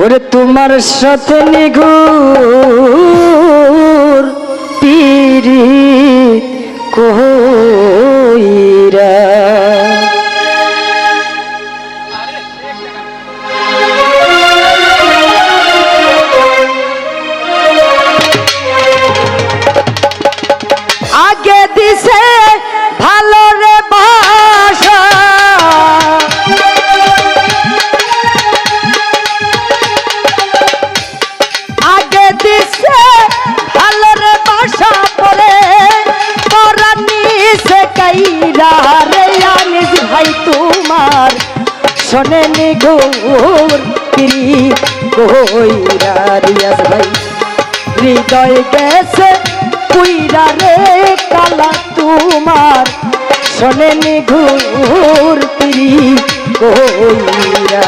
ওরে তোমার সাথে নিগুর পিরি কইরা হৃদয় গেছে কুইরা রে কালা তোমার। শোনেনি নিঘুর পিরি কইরা।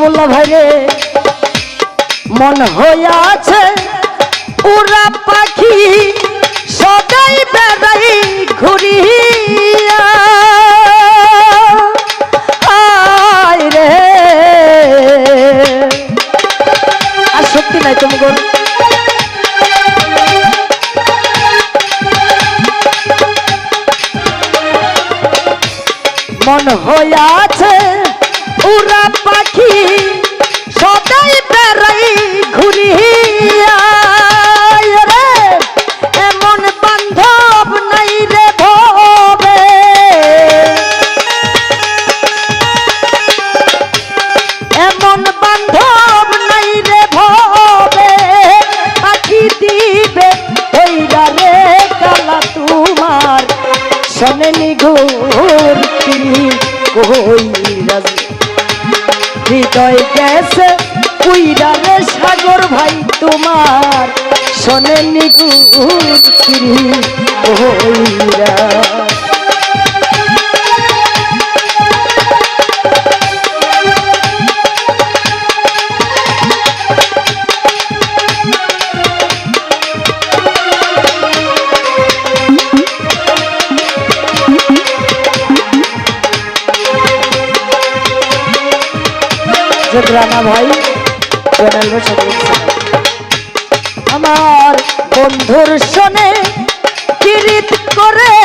বলল, ভাই রে, মন আছে উড়া পাখি, সদাই বেড়াই ঘুরিয়া। আয় রে। আর মন আছে উড়া পাখি সদাই বেড়াই ঘুরিয়া রে। এমন বান্ধব নাই রে এমন বান্ধব নাই রে ভবে। পাখি দিবে তোমার। শোনে নিঘুর তিনি কইরা হৃদয় গেছে কুই রে সাগর ভাই তোমার। শোনেনি নিগুর তিনি রানা ভাই আমার বন্ধুর শোনে কিরিত করে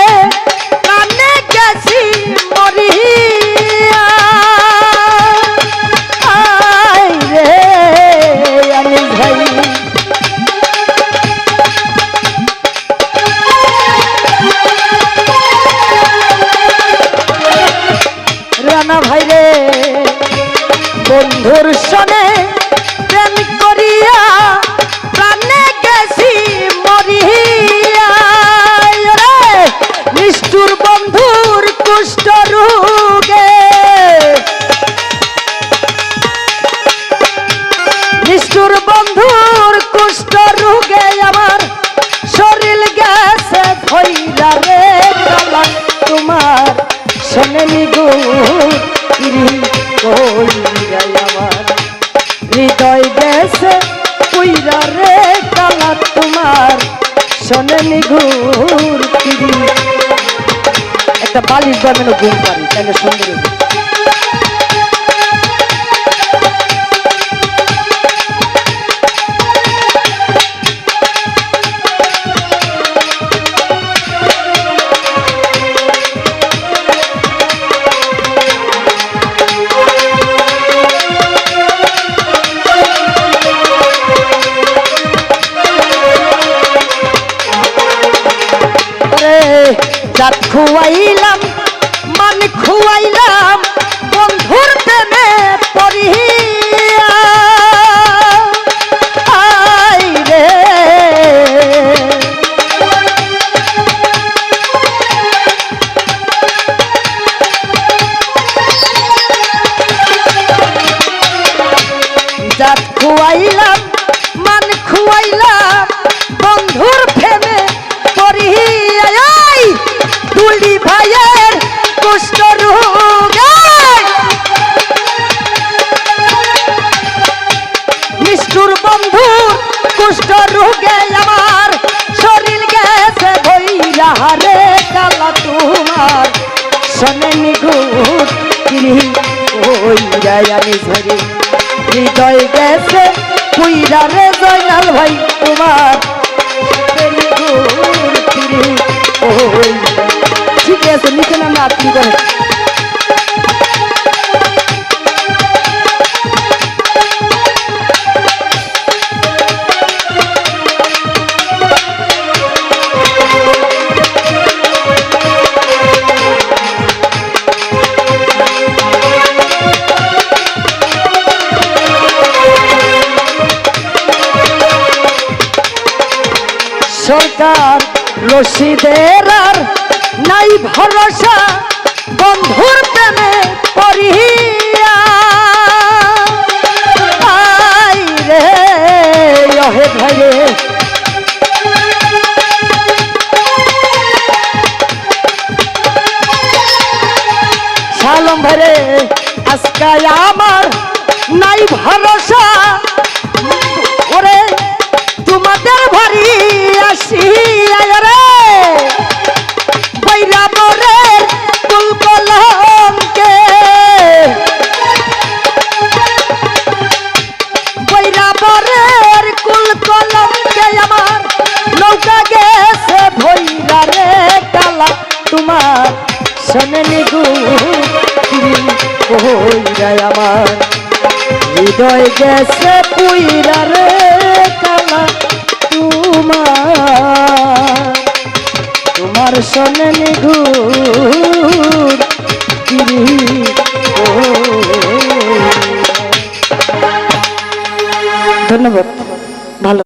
নিষ্ঠুর বন্ধুর কুষ্ঠ রোগে আমার শরীর গেছে ভৈরা কালা তোমার শোনে নিগুর কইরাই আমার হৃদয় গেছে কইরা রে কালা তোমার শোনে নিঘুর পিড়ি একটা বালিশ বানানো ঘুম পারি তাহলে সুন্দর যায় আমি ধরি। হৃদয় গেছে পুইরা রে জয়নাল ভাই নিচে নামে আপনি রশিদের আর নাই ভরসা, বন্ধুর প্রেমে পড়িয়া। আই রে, অহে ভাইরে। শালম ভাইরে আজকে আমার নাই ভরসা হৃদয় গেছে পুইরা রে কালা তোমার। তোমার সোনে নিঘু